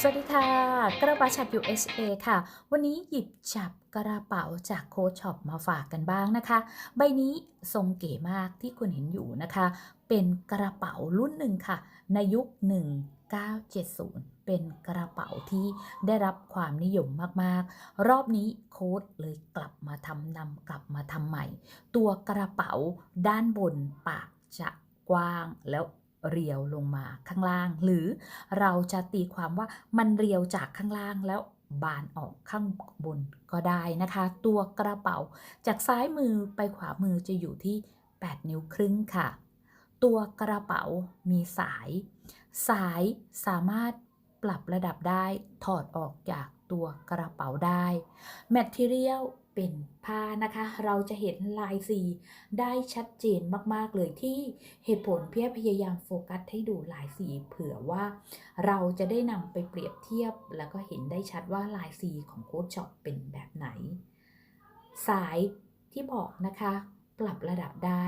สวัสดีค่ะ กระเป๋าฉับ USA ค่ะ วันนี้หยิบจับกระเป๋าจากโค้ชช็อปมาฝากกันบ้างนะคะ ใบนี้ทรงเก๋มากที่คุณเห็นอยู่นะคะ เป็นกระเป๋ารุ่นหนึ่งค่ะ ในยุค 1970 เป็นกระเป๋าที่ได้รับความนิยมมากๆ รอบนี้โค้ดเลยกลับมาทำนำกลับมาทำใหม่ ตัวกระเป๋าด้านบนปากจะกว้างแล้ว เรียวลงมาข้างล่าง หรือเราจะตีความว่ามันเรียวจากข้างล่างแล้วบานออกข้างบนก็ได้นะคะ ตัวกระเป๋าจากซ้ายมือไปขวามือจะอยู่ที่ 8 นิ้วครึ่งค่ะ ตัวกระเป๋ามีสาย สายสามารถปรับระดับได้ถอดออกจาก ตัวกระเป๋าได้ Material เป็นผ้านะคะ เราจะเห็นลายสีได้ชัดเจนมากๆเลยที่เหตุผลเพียพยายามโฟกัสให้ดูลายสีเผื่อว่า เราจะได้นำไปเปรียบเทียบ แล้วก็เห็นได้ชัดว่าลายสีของโค้ดช็อปเป็นแบบไหน สายที่บอกนะคะ ปรับระดับได้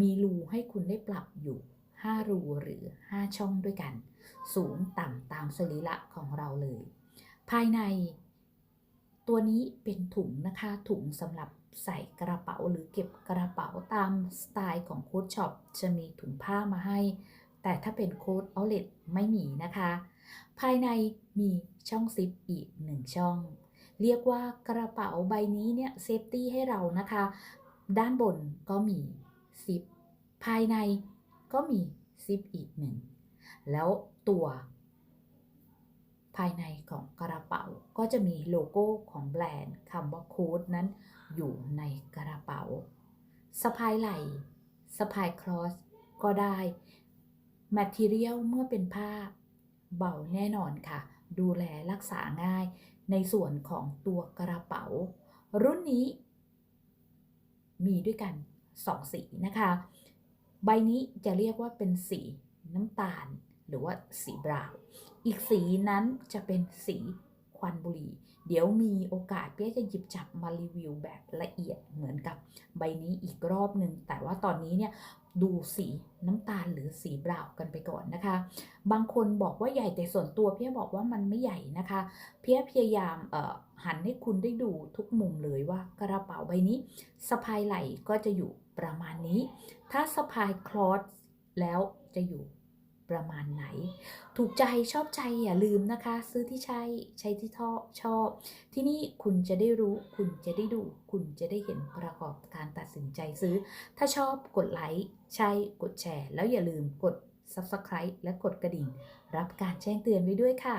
มีรูให้คุณได้ปรับอยู่ 5 รูหรือ 5 ช่องด้วยกัน สูงต่ำตามสรีระของเราเลย ภายใน ตัวนี้เป็นถุงนะคะ ถุงสำหรับใส่กระเป๋าหรือเก็บกระเป๋าตามสไตล์ของโค้ดช็อปจะมีถุงผ้ามาให้ แต่ถ้าเป็นโค้ดเอาเล t ไม่มีนะคะ ภายในมีช่องซิปอีกหนึ่งช่อง เรียกว่ากระเป๋าใบนี้เนี่ยเซฟตี้ให้เรานะคะ ด้านบนก็มีซิปภายในก็มีซิปอีกหนึ่งแล้วตัว ภายในของกระเป๋าก็จะมีโลโก้ของแบรนด์คำว่าโค้ดนั้นอยู่ในกระเป๋าสะพายไหล่สะพายครอสก็ได้ Material เมื่อเป็นผ้าเบาแน่นอนค่ะ ดูแลรักษาง่ายในส่วนของตัวกระเป๋า รุ่นนี้ มีด้วยกัน 2 สีนะคะ ใบนี้จะเรียกว่าเป็นสีน้ำตาล หรือว่าสีบราว อีกสีนั้นจะเป็นสีควันบุหรี่ เดี๋ยวมีโอกาสเปี้ยจะหยิบจับมารีวิวแบบละเอียดเหมือนกับใบนี้อีกรอบหนึ่ง แต่ว่าตอนนี้เนี่ยดูสีน้ำตาลหรือสีบราวกันไปก่อนนะคะ บางคนบอกว่าใหญ่แต่ส่วนตัวเพียบอกว่ามันไม่ใหญ่นะคะ เพียพยายามหันให้คุณได้ดูทุกมุมเลยว่ากระเป๋าใบนี้สะพายไหล่ก็จะอยู่ประมาณนี้ ถ้าสะพายคลอสแล้วจะอยู่ ประมาณไหน ถูกใจชอบใจอย่าลืมนะคะ ซื้อที่ใช้ใช้ที่ทอชอบ ที่นี่คุณจะได้รู้ คุณจะได้ดู คุณจะได้เห็นประกอบการตัดสินใจซื้อ ถ้าชอบกดไลค์ใช่กดแชร์ แล้วอย่าลืมกด Subscribe และกดกระดิ่ง รับการแจ้งเตือนไว้ด้วยค่ะ